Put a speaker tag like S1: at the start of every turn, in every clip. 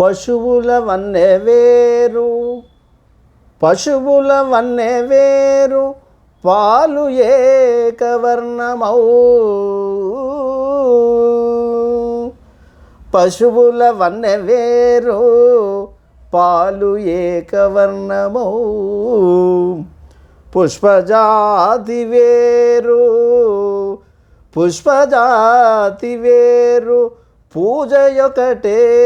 S1: పశువుల వన్నె వేరు పశువుల వన్నె వేరు పాలు ఏకవర్ణమౌ. పశువుల వన్నె వేరు పాలు ఏకవర్ణమౌ. పుష్పజాతి వేరు పుష్పజాతి వేరు పూజయొకటే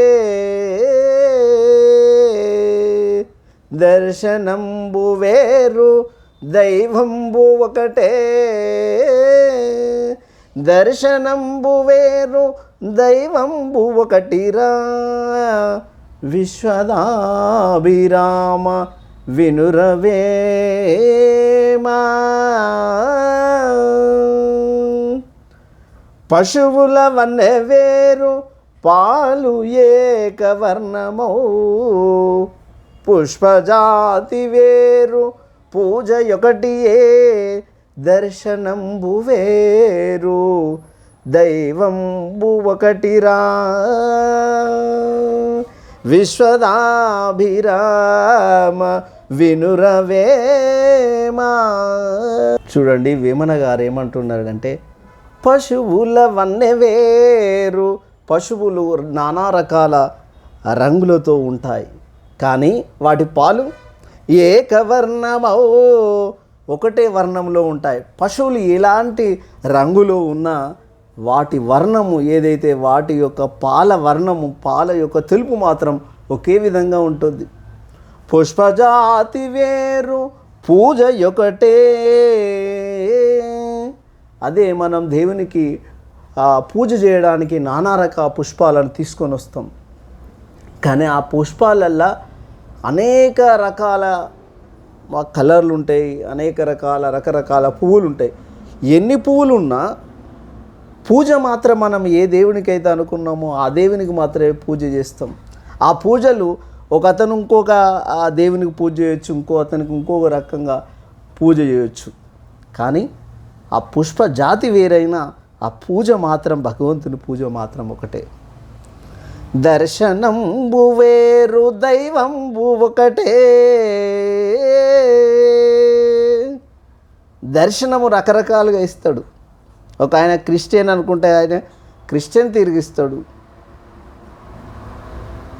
S1: దర్శనంబు వేరు దైవంబు ఒకటే. దర్శనంబు వేరు దైవంబు ఒకటిరా. విశ్వదాభిరామ వినురవేమా. పశువుల వన్నె వేరు పాలు ఏకవర్ణమౌ. పుష్పజాతి వేరు పూజ ఒకటియే దర్శనంబు వేరు దైవంబు ఒకటిరా. విశ్వదాభిరామ వినురవేమా. చూడండి వేమన గారు ఏమంటున్నారంటే పశువుల వన్నె వేరు. పశువులు నానా రకాల రంగులతో ఉంటాయి. కానీ వాటి పాలు ఏకవర్ణమో ఒకటే వర్ణంలో ఉంటాయి. పశువులు ఎలాంటి రంగులో ఉన్నా వాటి వర్ణము ఏదైతే వాటి యొక్క పాల వర్ణము పాల యొక్క తెలుపు మాత్రం ఒకే విధంగా ఉంటుంది. పుష్పజాతి వేరు పూజ ఒకటే అదే మనం దేవునికి పూజ చేయడానికి నానా రకాల పుష్పాలను తీసుకొని వస్తాం. కానీ ఆ పుష్పాలల్లో అనేక రకాల మా కలర్లు ఉంటాయి అనేక రకాల రకరకాల పువ్వులు ఉంటాయి. ఎన్ని పువ్వులు ఉన్నా పూజ మాత్రం మనం ఏ దేవునికైతే అనుకున్నామో ఆ దేవునికి మాత్రమే పూజ చేస్తాం. ఆ పూజలు ఒక అతను ఇంకొక ఆ దేవునికి పూజ చేయొచ్చు ఇంకో అతనికి ఇంకొక రకంగా పూజ చేయొచ్చు. కానీ ఆ పుష్ప జాతి వేరైనా ఆ పూజ మాత్రం భగవంతుని పూజ మాత్రం ఒకటే. దర్శనంబు వేరు దైవంబు ఒకటే. దర్శనము రకరకాలుగా ఇస్తాడు. ఒక ఆయన క్రిస్టియన్ అనుకుంటే ఆయన క్రిస్టియన్ తిరిగిస్తాడు.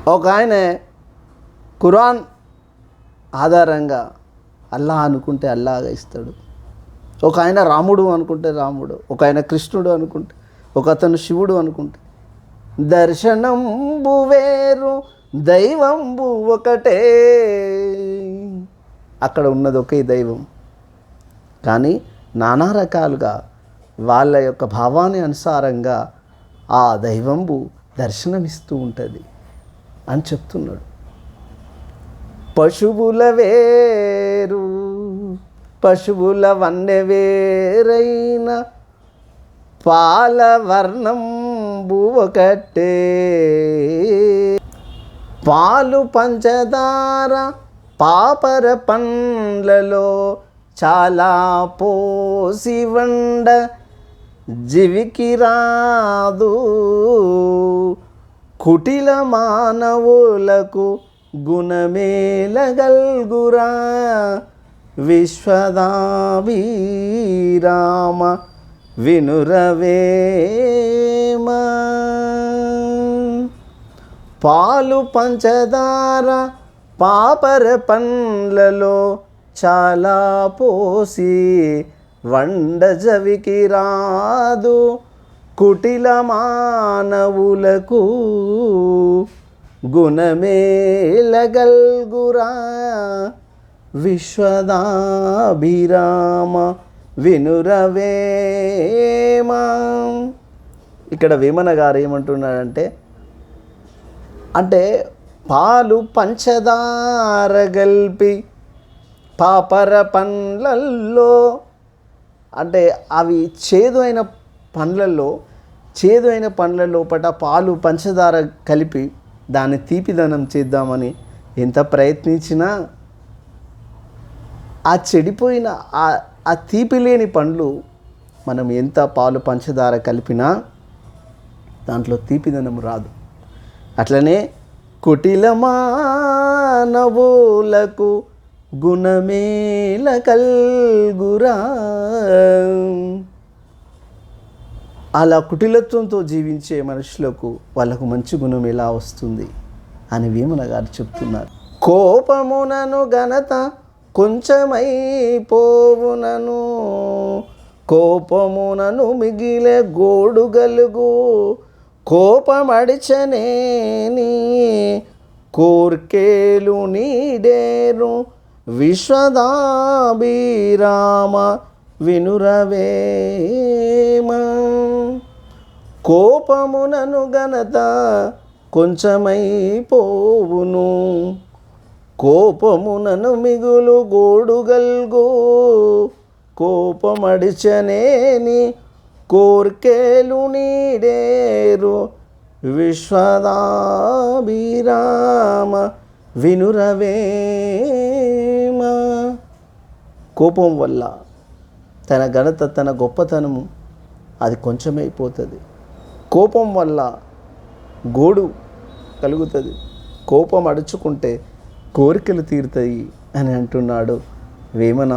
S1: ఒక ఆయన కురాన్ ఆధారంగా అల్లా అనుకుంటే అల్లాగా ఇస్తాడు. ఒక ఆయన రాముడు అనుకుంటే రాముడు ఒక ఆయన కృష్ణుడు అనుకుంటే ఒక అతను శివుడు అనుకుంటే. దర్శనంబు వేరు దైవంబు ఒకటే. అక్కడ ఉన్నది ఒకే దైవం. కానీ నానా రకాలుగా వాళ్ళ యొక్క భావాన్ని అనుసారంగా ఆ దైవంబు దర్శనమిస్తూ ఉంటుంది అని చెప్తున్నాడు. పశువుల వేరు పశువుల వన్నె వేరైన పాల వర్ణంబు ఒకటే పాలు పంచదార పాపర పండ్లలో చాలా పోసి వండ జివికి రాదు. కుటిల మానవులకు గుణమేలగల్గురా విశ్వదావీరామ వినురవేమా పాలు పంచదార పాపర పండ్లలో చాలా పోసి వండ జవికి రాదు కుటిల మానవులకు గుణమేలగల్గురా విశ్వదాభిరామ వినురవేమా ఇక్కడ వేమన గారు ఏమంటున్నాడంటే అంటే పాలు పంచదార గల్పి పాపర పండ్లల్లో అంటే అవి చేదు అయిన పండ్లలో చేదు అయిన పండ్ల లోపల పాలు పంచదార కలిపి దాన్ని తీపిదనం చేద్దామని ఎంత ప్రయత్నించినా ఆ చెడిపోయిన ఆ ఆ తీపి లేని పండ్లు మనం ఎంత పాలు పంచదార కలిపినా దాంట్లో తీపిదనం రాదు. అట్లనే కుటిలమానవులకు గుణమేల కల్గురా. అలా కుటిలత్వంతో జీవించే మనుషులకు వాళ్ళకు మంచి గుణం ఎలా వస్తుంది అని వేమన గారు చెప్తున్నారు. కోపమునను ఘనత కొంచెమై పోవునను కోపమునను మిగిలే గోడు గలుగు కోపమడిచనేని కోర్కేలు నీడేరు విశ్వదాభిరామ వినురవేమ. కోపమునను ఘనత కొంచెమై పోవును కోపమునను మిగులు గోడుగల్గో. కోపమడిచనేని కోర్కేలు నీడేరు. విశ్వదాభిరామ వినురవేమ. కోపం వల్ల తన ఘనత తన గొప్పతనము అది కొంచెమైపోతుంది. కోపం వల్ల గోడు కలుగుతుంది. కోపం అడుచుకుంటే కోరికలు తీరుతాయి అని అంటున్నాడు వేమన